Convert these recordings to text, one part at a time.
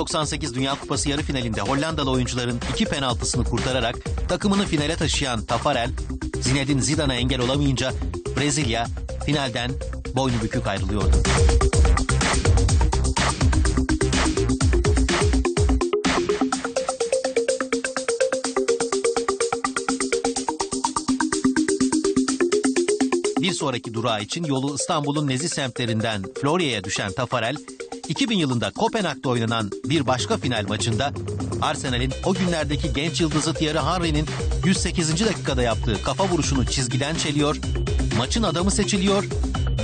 1998 Dünya Kupası yarı finalinde Hollandalı oyuncuların iki penaltısını kurtararak takımını finale taşıyan Tafarel, Zinedine Zidane'a engel olamayınca Brezilya finalden boynu bükük ayrılıyordu. Bir sonraki durağı için yolu İstanbul'un nezih semtlerinden Florya'ya düşen Tafarel, 2000 yılında Kopenhag'da oynanan bir başka final maçında Arsenal'in o günlerdeki genç yıldızı Thierry Henry'nin 108. dakikada yaptığı kafa vuruşunu çizgiden çeliyor, maçın adamı seçiliyor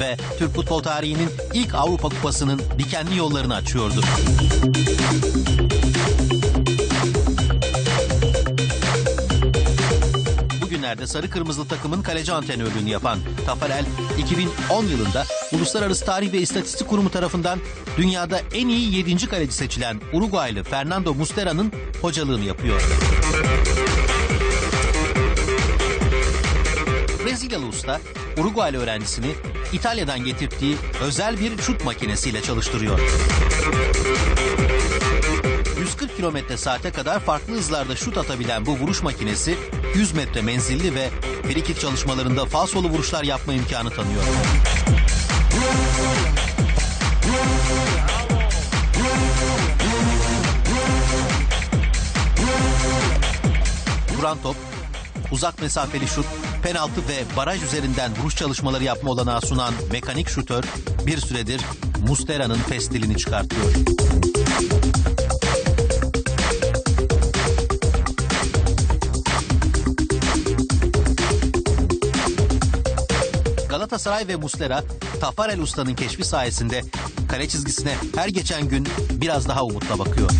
ve Türk futbol tarihinin ilk Avrupa Kupası'nın dikenli yollarını açıyordu. Bugünlerde sarı kırmızılı takımın kaleci antrenörlüğünü yapan Tafarel, 2010 yılında Uluslararası Tarih ve İstatistik Kurumu tarafından dünyada en iyi 7. kaleci seçilen Uruguaylı Fernando Mustera'nın hocalığını yapıyor. Brezilyalı usta Uruguaylı öğrencisini İtalya'dan getirdiği özel bir şut makinesiyle çalıştırıyor. 140 kilometre saate kadar farklı hızlarda şut atabilen bu vuruş makinesi 100 metre menzilli ve frikik çalışmalarında falsolu vuruşlar yapma imkanı tanıyor. Duran top, uzak mesafeli şut, penaltı ve baraj üzerinden vuruş çalışmaları yapma olanağı sunan mekanik şutör bir süredir Mustera'nın pestilini çıkartıyor. Galatasaray ve Muslera, Tafarel Usta'nın keşfi sayesinde kale çizgisine her geçen gün biraz daha umutla bakıyor.